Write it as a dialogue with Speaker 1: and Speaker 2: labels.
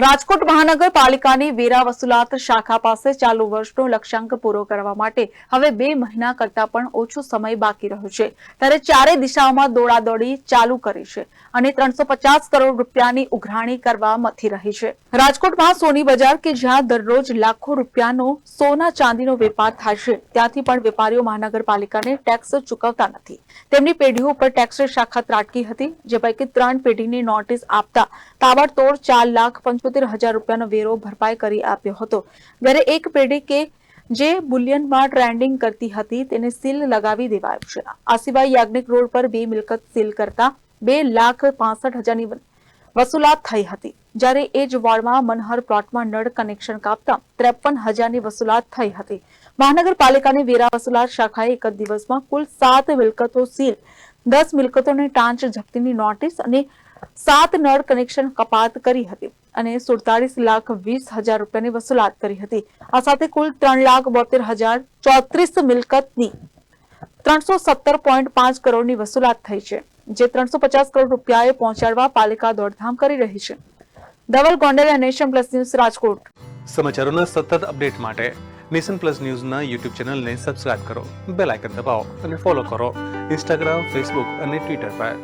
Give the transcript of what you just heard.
Speaker 1: રાજકોટ મહાનગરપાલિકાની વેરા વસુલાત શાખા પાસે ચાલુ વર્ષનો લક્ષ્યાંક પૂરો કરવા માટે હવે બે મહિના કરતા પણ ઓછો સમય બાકી રહ્યો છે. ત્યારે ચારે દિશાઓમાં દોડાદોડી ચાલુ કરી છે અને ત્રણસો કરોડ રૂપિયાની ઉઘરાણી કરવા મથી રહી છે. રાજકોટમાં સોની બજાર કે જ્યાં દરરોજ લાખો રૂપિયાનો સોના ચાંદીનો વેપાર થાય છે, ત્યાંથી પણ વેપારીઓ મહાનગરપાલિકાને ટેક્સ ચૂકવતા નથી. તેમની પેઢીઓ ઉપર ટેક્સ શાખા ત્રાટકી હતી, જે પૈકી ત્રણ પેઢીની નોટિસ આપતા તાબડતોડ ચાર લાખ પંચોતેર હજાર રૂપિયાનો વેરો ભરપાઈ કરી આપ્યો હતો. જ્યારે એક પેઢી કે જે બુલિયનમાં ટ્રેન્ડિંગ કરતી હતી તેને સીલ લગાવી દેવાયું છે. આ સિવાય યાજ્ઞિક રોડ પર બે મિલકત સીલ કરતા બે લાખ પાસઠ હજારની વસૂલાત થઈ હતી. જ્યારે એ જ વોર્ડમાં મનહર પ્લોટમાં નળ કનેક્શન કાપતા ત્રેપન હજારની વસૂલાત થઈ હતી. મહાનગરપાલિકાની વેરા વસૂલાત શાખાએ એક જ દિવસમાં કુલ સાત મિલકતો સીલ, દસ મિલકતોને ટાંચ જપ્તીની નોટિસ અને સાત નળ કનેક્શન કપાત કરી હતી. અને સુડતાલીસ લાખ વીસ હજાર રૂપિયાની વસૂલાત કરી હતી. આ સાથે કુલ ત્રણ લાખ બોતેર હજાર ચોત્રીસ મિલકતની ત્રણસો સત્તર પોઈન્ટ પાંચ કરોડની વસૂલાત થઈ છે, જે ત્રણસો પચાસ કરોડ રૂપિયાએ પહોંચાડવા પાલિકા દોડધામ કરી રહી છે. Dhaval Gondal Nation Plus News Rajkot.
Speaker 2: સમાચારોના સતત અપડેટ માટે નેશન પ્લસ ન્યૂઝના યુટ્યુબ ચેનલને સબસ્ક્રાઇબ કરો, બેલ આઇકન દબાવો અને ફોલો કરો ઇન્સ્ટાગ્રામ, ફેસબુક અને ટ્વિટર પર.